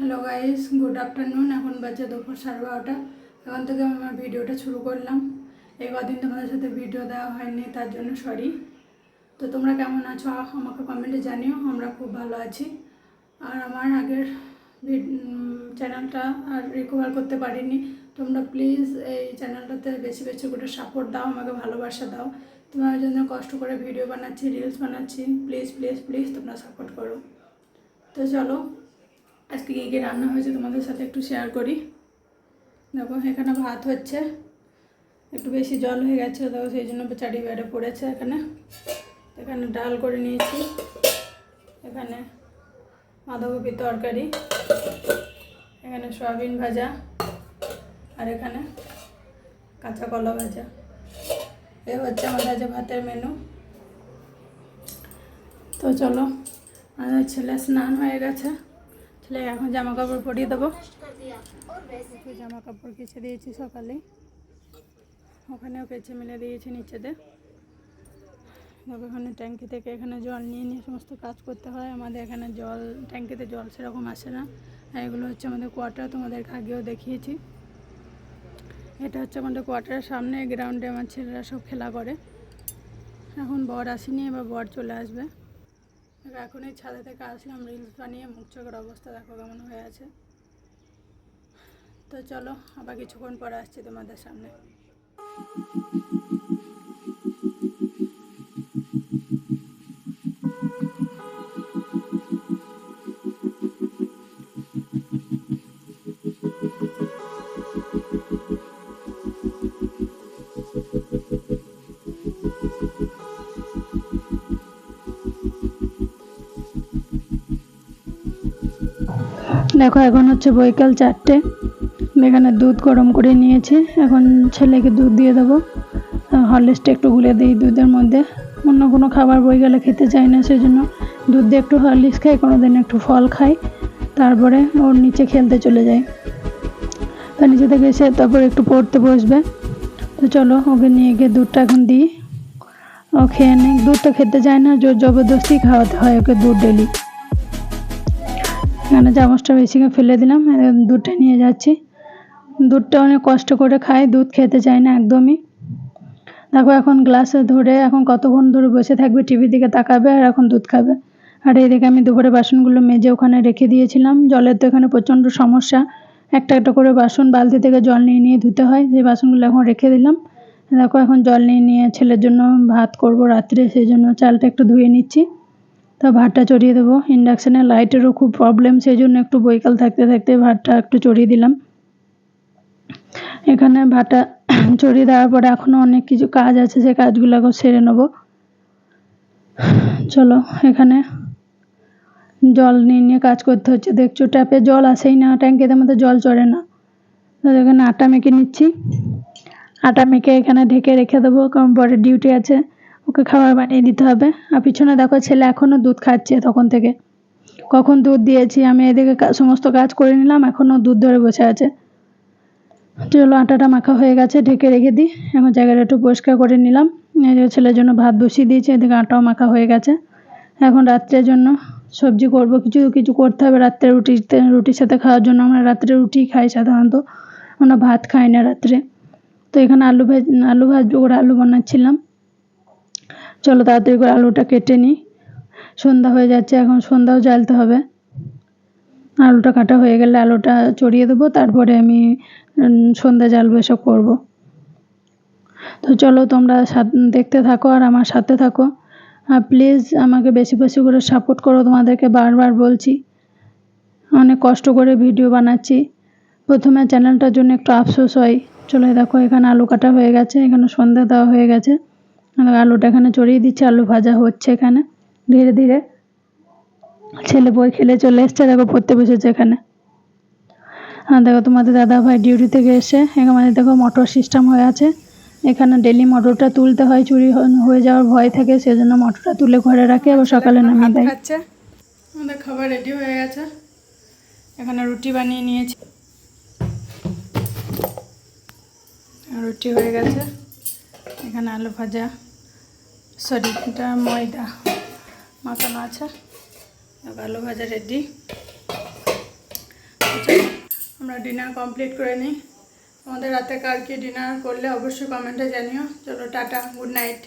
Hello guys, good afternoon. এখন বাজে দুপুর সাড়ে বারোটা। এখন থেকে আমি আমার ভিডিওটা শুরু করলাম। এই কদিন তোমাদের সাথে ভিডিও দেওয়া হয়নি, তার জন্য সরি তো তোমরা কেমন আছো? আমাকে কমেন্টে জানিও, আমরা খুব ভালো আছি। আর আমার আগের চ্যানেলটা আর রিকভার করতে পারিনি। তোমরা প্লিজ এই চ্যানেলটাতে বেশি বেশি করে সাপোর্ট দাও, আমাকে ভালোবাসা দাও। তোমার জন্য কষ্ট করে ভিডিও বানাচ্ছি রিলস বানাচ্ছি। প্লিজ প্লিজ প্লিজ তোমরা সাপোর্ট করো। তো চলো আজকে কী কী রান্না হয়েছে তোমাদের সাথে একটু শেয়ার করি। দেখো, এখানে ভাত হচ্ছে। একটু বেশি জল হয়ে গেছে দেখো সেই জন্য চারি বেড়ে পড়েছে এখানে। এখানে ডাল করে নিয়েছি। এখানে বাঁধাকপির তরকারি। এখানে সয়াবিন ভাজা। আর এখানে কাঁচা কলা ভাজা। এ হচ্ছে আমাদের আজ ভাতের মেনু তো চলো, আমাদের ছেলে স্নান হয়ে গেছে। ছেলে এখন জামা কাপড় পরিয়ে দেবো। জামা কাপড় কেচে দিয়েছি সকালে। ওখানেও কেচে মেলে দিয়েছি নিচেতে। এখানে ট্যাঙ্কি থেকে এখানে জল নিয়ে নিয়ে সমস্ত কাজ করতে হয়। আমাদের এখানে জল, ট্যাঙ্কিতে জল সেরকম আসে না। আর এগুলো হচ্ছে আমাদের কোয়ার্টার, তোমাদেরকে আগেও দেখিয়েছি। এটা হচ্ছে আমাদের কোয়ার্টারের সামনে গ্রাউন্ডে আমার ছেলেরা সব খেলা করে। এখন বর আসেনি, এবার বর চলে আসবে। দেখো এখন এই ছাদে থেকে আসলাম রিলস বানিয়ে, মুখ চোখের অবস্থা দেখো কেমন হয়ে আছে। তো চলো, আবার কিছুক্ষণ পরে আসছি তোমাদের সামনে। দেখো, এখন হচ্ছে বৈকাল চারটে। এখানে দুধ গরম করে নিয়েছি। এখন ছেলেকে দুধ দিয়ে দেবো। হরলিক্সটা একটু গুলে দিই দুধের মধ্যে। অন্য কোনো খাবার বই গেলে খেতে চাই না সেই জন্য দুধ দিয়ে একটু হরলিক্স খাই কোনো দিন একটু ফল খাই। তারপরে ওর নিচে খেলতে চলে যাই। তার নিচে থেকে এসে তারপর একটু পড়তে বসবে। তো চলো ওকে নিয়ে গিয়ে দুধটা এখন দিই। ও খেয়ে নেই দুধটা খেতে চায় না, জোর জবরদস্তি খাওয়াতে হয় ওকে দুধ ডেলি। এখানে চামচটা বেশি করে ফেলে দিলাম দুধটা নিয়ে যাচ্ছি। দুধটা অনেক কষ্ট করে খাই দুধ খেতে চায় না একদমই। দেখো এখন গ্লাসে ধরে এখন কতক্ষণ ধরে বসে থাকবে টিভির দিকে তাকাবে আর এখন দুধ খাবে। আর এইদিকে আমি দুপুরে বাসনগুলো মেজে ওখানে রেখে দিয়েছিলাম, জলের তো এখানে প্রচণ্ড সমস্যা। একটা একটা করে বাসন বালতি থেকে জল নিয়ে নিয়ে ধুতে হয়, সেই বাসনগুলো এখন রেখে দিলাম। দেখো, এখন জল নিয়ে নিয়ে ছেলের জন্য ভাত করব রাত্রে, সেই জন্য চালটা একটু ধুয়ে নিচ্ছি। তা ভাতটা চড়িয়ে দেবো। ইন্ডাকশানে লাইটেরও খুব প্রবলেম সেই জন্য একটু বৈকাল থাকতে থাকতে ভাতটা একটু চড়িয়ে দিলাম। এখানে ভাতটা চড়িয়ে দেওয়ার পরে এখনও অনেক কিছু কাজ আছে, সেই কাজগুলোকে সেরে নেব। চলো, এখানে জল নিয়ে নিয়ে কাজ করতে হচ্ছে। দেখছ, ট্যাপে জল আসেই না, ট্যাঙ্কিতে মধ্যে জল চড়ে না। এখানে আটা মেখে নিচ্ছি। আটা মেখে এখানে ঢেকে রেখে দেবো, কারণ পরে ডিউটি আছে। ওকে খাবার বানিয়ে দিতে হবে। আর পিছনে দেখো, ছেলে এখনও দুধ খাচ্ছে তখন থেকে। কখন দুধ দিয়েছি? আমি এদিকে সমস্ত কাজ করে নিলাম এখনও দুধ ধরে বসে আছে। চলো, আটাটা মাখা হয়ে গেছে, ঢেকে রেখে দিই। এখন জায়গাটা একটু পরিষ্কার করে নিলাম। ছেলের জন্য ভাত বসিয়ে দিয়েছি, এদিকে আটাও মাখা হয়ে গেছে। এখন রাত্রের জন্য সবজি করব। কিছু কিছু করতে হবে রাত্রে রুটিতে, রুটির সাথে খাওয়ার জন্য। আমরা রাত্রে রুটি খাই সাধারণত। আমরা ভাত খাই না রাত্রে। তো এখানে আলু ভাজ, আলু ভাজবো করে আলু বানাচ্ছিলাম। চলো তাড়াতাড়ি করে আলুটা কেটে নিই। সন্ধ্যা হয়ে যাচ্ছে, এখন সন্ধ্যাও জ্বালতে হবে। আলুটা কাটা হয়ে গেলে আলুটা চড়িয়ে দেবো, তারপরে আমি সন্ধ্যা জ্বালবো, এসব করব। তো চলো তোমরা দেখতে থাকো আর আমার সাথে থাকো। আর প্লিজ আমাকে বেশি বেশি করে সাপোর্ট করো, তোমাদেরকে বারবার বলছি। অনেক কষ্ট করে ভিডিও বানাচ্ছি। প্রথমে চ্যানেলটার জন্য একটু আফসোস হয়। চলে দেখো, এখানে আলু কাটা হয়ে গেছে, এখানে সন্ধ্যা দেওয়া হয়ে গেছে। আলুটা এখানে চড়িয়ে দিচ্ছে, আলু ভাজা হচ্ছে এখানে। ধীরে ধীরে ছেলে বই খেলে চলে এসছে, দেখো পড়তে বসেছে এখানে। আর দেখো তোমাদের দাদা ভাই ডিউটি থেকে এসে, এখানে দেখো মোটর সিস্টেম হয়ে আছে। এখানে ডেলি মোটরটা তুলতে হয়, চুরি হয়ে যাওয়ার ভয় থাকে, সেজন্য মোটরটা তুলে ঘরে রাখে, আবার সকালে নামিয়ে দেয়। আমাদের খাবার রেডি হয়ে গেছে। এখানে রুটি বানিয়ে নিয়েছি। রুটি হয়ে গেছে। এখানে আলু ভাজা। সরি এটা ময়দা মাখানো আছে। আলু ভাজা রেডি আমরা ডিনার কমপ্লিট করে নিই। আমাদের রাতে কার কি ডিনার করলে অবশ্যই কমেন্টে জানিও। চলো, টাটা গুড নাইট